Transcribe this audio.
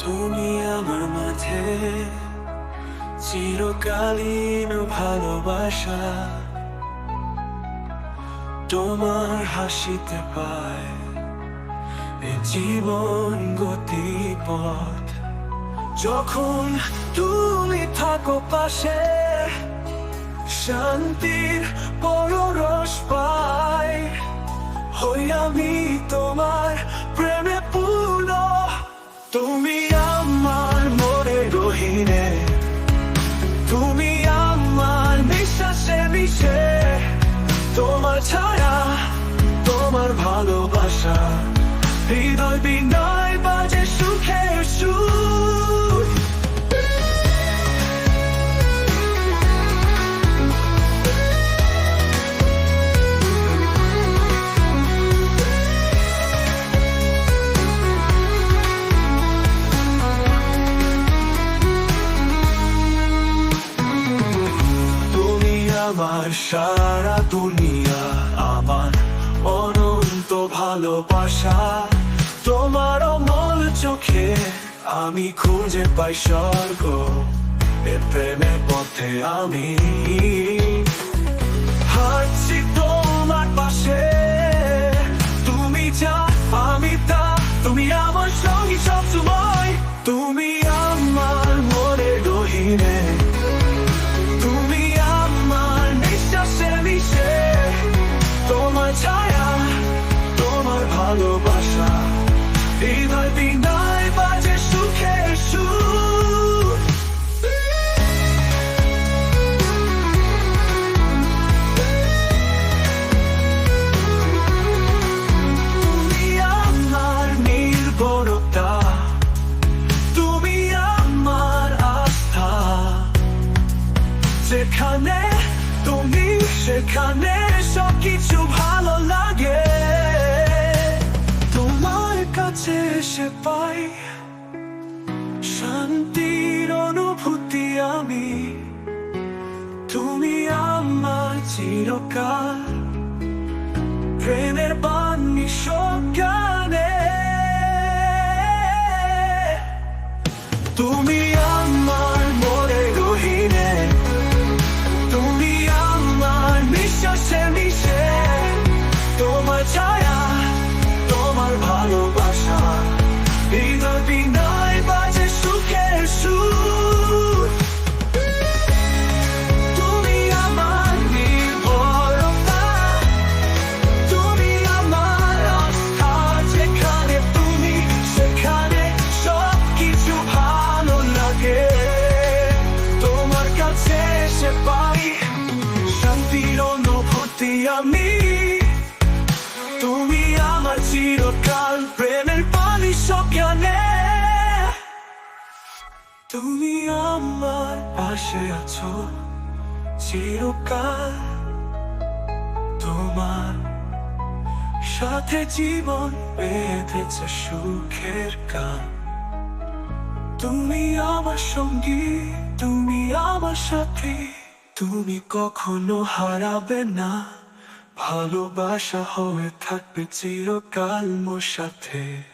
তুমি আমার মাঝে। চিরকালীন ভালোবাসা তোমার হাসিতে পায়। জীবন গতিপথ যখন তুমি থাকো পাশে, শান্তির ছায়া তোমার ভালোবাসা। হৃদয় বিনয় বাজে সুখের সুর। আমার সারা দুনিয়া ভালোবাসা। তোমার অমল চোখে আমি খুঁজে পাই স্বর্গ। এ প্রেমের পথে আমি হাঁটছি তোমার পাশে। যেখানে তুমি সেখানে সবকিছু ভালো লাগে। তোমার কাছে এসে পাই শান্তির অনুভূতি আমি। তুমি আমার চিরকাল প্রেমের বাণী তুমি আমার পাশে আছো, চিরকাল তোমার সাথে জীবন বেঁধেছে সুখের গান তুমি আমার সঙ্গী, তুমি আমার সাথে, তুমি কখনো হারাবে না। ভালোবাসা হয়ে থাকবে চিরকাল মোর সাথে।